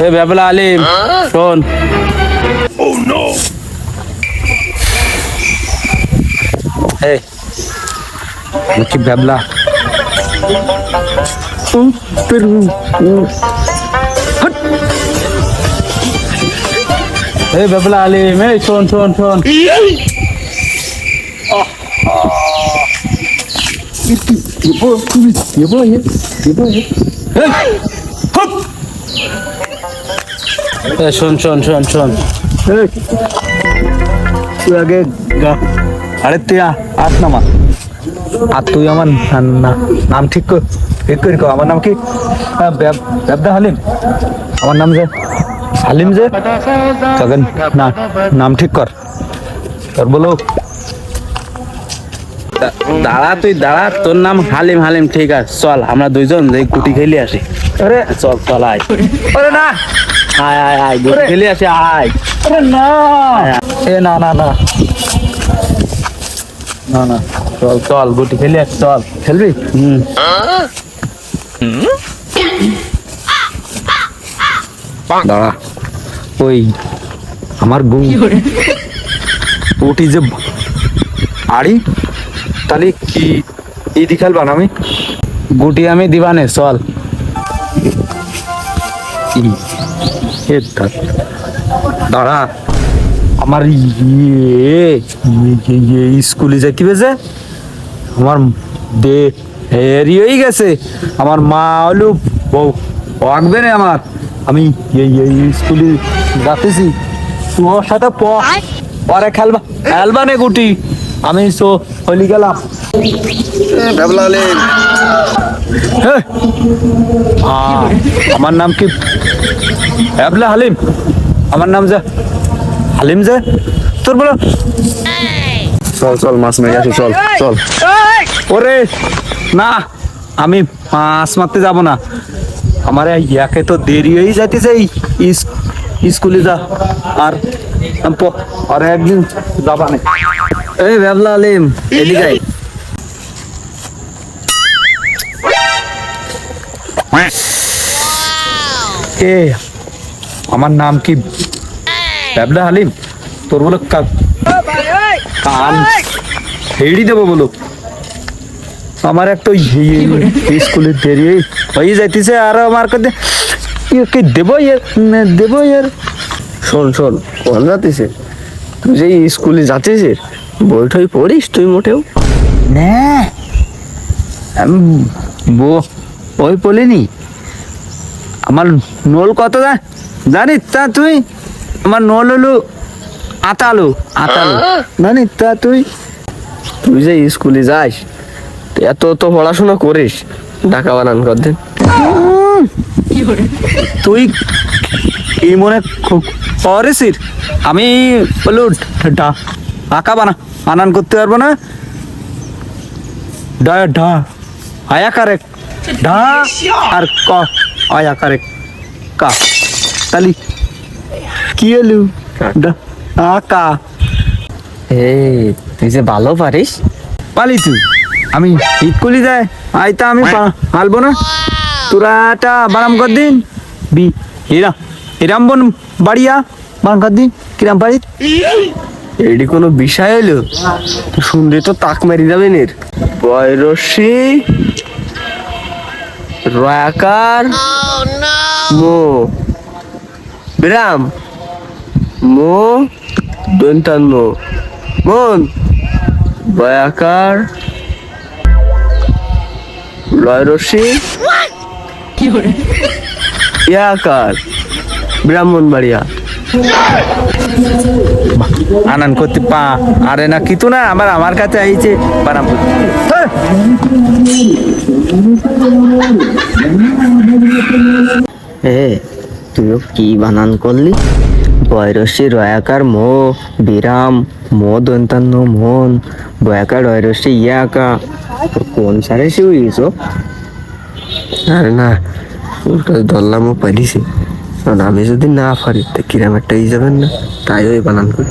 এ ব্যাবলা আলিম শোন এই কি ব্যাবলা এই ব্যাবলা আলিম এই শোন শোন শোন। এ শোন শোন শোন শোন। এই, তুই আগে আরে তুই আস না মা। আর তুই আমার নাম ঠিক কর ঠিক করি। আমার নাম কি? ব্যাবদা হালিম। আমার নাম যে হালিম যে? তোকে না নাম ঠিক কর। তোর বলো। দাঁড়া তুই দাঁড়া। তোর নাম হালিম হালিম ঠিক আছে চল। আমরা দুইজন যে গুটি খেলি আসি। আরে। চল চল আয়। আরে না। আয় আয় আয় গুটি খেলি আসি আয়। আরে না। এ না না না। না না চল চল গুটি খেলি আসি চল। খেলবি? হুম। দাঁড়া। ওই আমার গু ওটি যে আড়ি তাহলে কি ইদি খেলবা না আমি গুটি আমি দিবানে চল। দাঁড়া। আমার ইয়ে ইয়ে- ইয়ে- ইয়ে স্কুলে যাইতে আমার দে হেরি হয়ে গেছে। আমার মা হলো বউ আঁকবে না আমার। আমি এই এই স্কুলে যাতেছি তোর সাথে পরে খেলবা। খেলবা নে গুটি। আমি সো হলি গেলাম। আমার নাম কি? হ্যাবলা হালিম। আমার নাম যে হালিম যে? তোর বলো। চল চল মাছ মেরে আসি চল চল। ওরে না আমি মাছ মারতে যাব না। আমার এই একে তো দেরি হয়ে যাইতেছে স্কুলে যা। আর আর একদিন যাবা না। এই ব্যাবলা আলিম এদিকে। এ আমার নাম কি? ব্যাবলা হালিম তোর বলো কান হেড়ি দেবো বলো আমার একটা স্কুলে দেরি হয়ে- হয়ে যাইতেছে আর আমার কাছে কি দেবো এর দেবো এর শোন শোন কোন যাতিছে তুই যে স্কুলে যাচ্ছিস বই টই পড়িস তুই মোটেও? না। আমি বো- বই পড়িনি। আমার নোল কত জা- জানিস তা তুই? আমার নোল হলো আতালো আতালো। জানিস তা তুই? তুই যে স্কুলে যাস এত তো পড়াশোনা করিস ঢাকা বানান কর দিন তুই কি মনে করিস আমি বলু আঁকা বানা বানান করতে পারব না? ডা ডা আয়া কারে ডা আর ক আয়া কারে কা। তালি কি এলু ডা আকা এই তুই যে ভালো পারিস। পালি তুই। আমি হিট করলি যায় আইতা আমি পারব না। তোরা একটা বারাম কর দিন। বি, এরা, এরাম বন বাড়িয়া, বারাম কর দিন। কিরাম পারি এডি কোনো বিষয় হলো শুনলে তো তাক মারি যাবে নের। বয়রসি, রয়াকার, মো, বিরাম, মো, দন্তান মো, মন বয়াকার লয়রসি ইয়াকার ব্রাহ্মণবাড়িয়া। আনান করতে পা। আরে না কিছু না আমার আমার কাছে আইছে। বারাম। হ্যাঁ। এ তুইও কি বানান করলি? বয়রসি রয়াকার মো, বিরাম, মো দন্তান্ন মন বয়াকার রয়রসি ইয়াকা। কোন সারে শিউইছো আরে না, উল্টো ও পারিছি কারণ আমি যদি না পারি, তা কিরাম একটা ই যাবেন না? তাই ওই বানান করে